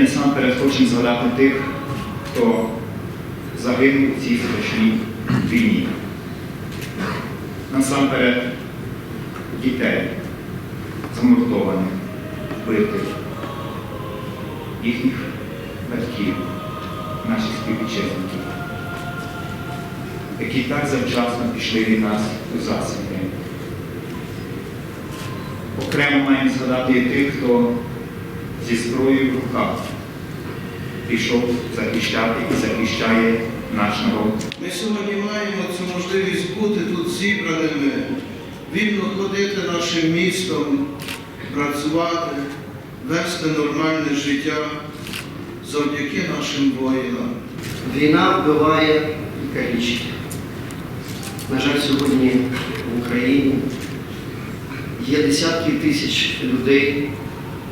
насамперед хочемо згадати тих, хто загинув у цій страшній війні. Насамперед дітей, замордованих, вбитих, їхніх батьків, наших співвітчизників, які так завчасно пішли від нас у засвіти. Окремо маємо згадати і тих, хто зі зброєю в руках пішов захищати і захищає наш народ. Ми сьогодні маємо цю можливість бути тут зібраними, вільно ходити нашим містом, працювати, вести нормальне життя завдяки нашим воїнам. Війна вбиває і калічить. На жаль, сьогодні в Україні є десятки тисяч людей.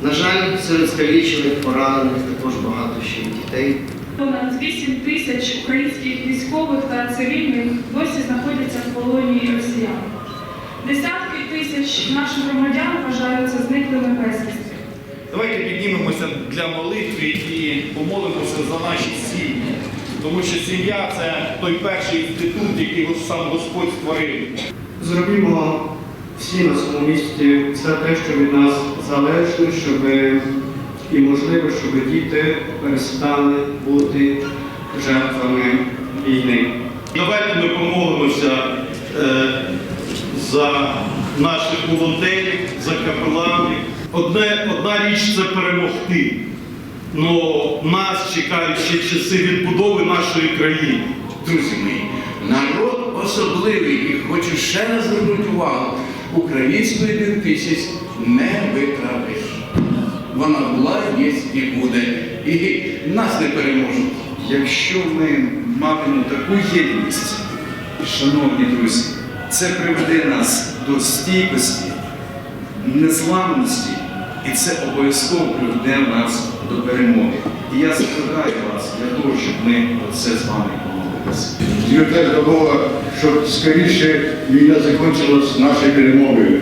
На жаль, серед скалічених, поранених також багато ще дітей. Понад 8 тисяч українських військових та цивільних досі знаходяться в полоні росіян. Десятки тисяч наших громадян вважаються зниклими безвісти. Давайте піднімемося для молитви і помолимося за наші сім'ї. Тому що сім'я це той перший інститут, який сам Господь створив. Зробімо всі на своєму місці все те, що від нас залежить, щоб і можливо, щоб діти перестали бути жертвами війни. Давайте ми помолимося е, за наших волонтерів, за капеланів. Одне, одна річ це перемогти. Но нас чекають ще часи відбудови нашої країни. Друзі мої, народ особливий і хочу ще раз звернути увагу. Українську ідентичність не витравиш. Вона була, є і буде. І нас не переможуть. Якщо ми матимемо таку єдність, шановні друзі, це приведе нас до стійкості, незламності, і це обов'язково приведе нас до перемоги. І я закликаю вас для того, щоб ми оце з вами помолилися. так Бога, щоб скоріше війна закінчилась нашою перемогою.